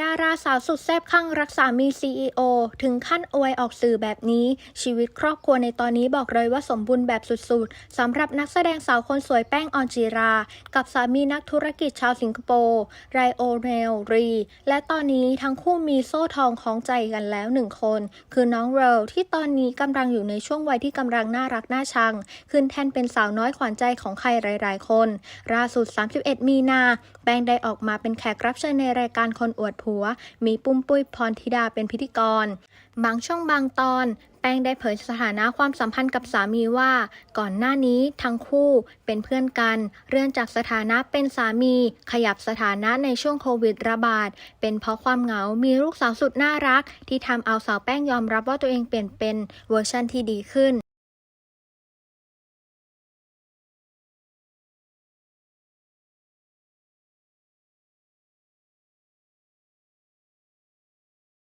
ดาราสาวสุดแซ่บข้างรักสามี CEO ถึงขั้นอวยออกสื่อแบบนี้ ชีวิตครอบครัวในตอนนี้บอกเลยว่าสมบูรณ์แบบสุดๆสำหรับนักแสดงสาวคนสวยแป้งออนจีรา กับสามีนักธุรกิจชาวสิงคโปร์ไรโอเนลรี และตอนนี้ทั้งคู่มีโซ่ทองคล้องใจกันแล้วหนึ่งคน คือน้องเรลที่ตอนนี้กำลังอยู่ในช่วงวัยที่กำลังน่ารักน่าชัง ขึ้นแท่นเป็นสาวน้อยขวัญใจของใครหลาย ๆ คนล่าสุด 31 มีนา แป้งได้ออกมาเป็นแขกรับเชิญในรายการคนอวดผัว มีปุ้มปุ้ยพรธิดาเป็นพิธีกร บางช่วงบางตอน แป้งได้เผยสถานะความสัมพันธ์กับสามีว่า ก่อนหน้านี้ทั้งคู่เป็นเพื่อนกันเลื่อนจากสถานะเป็นสามี ขยับสถานะในช่วงโควิดระบาด เป็นเพราะความเหงา มีลูกสาวสุดน่ารัก ที่ทำเอาสาวแป้งยอมรับว่าตัวเองเปลี่ยนเป็นเวอร์ชันที่ดีขึ้น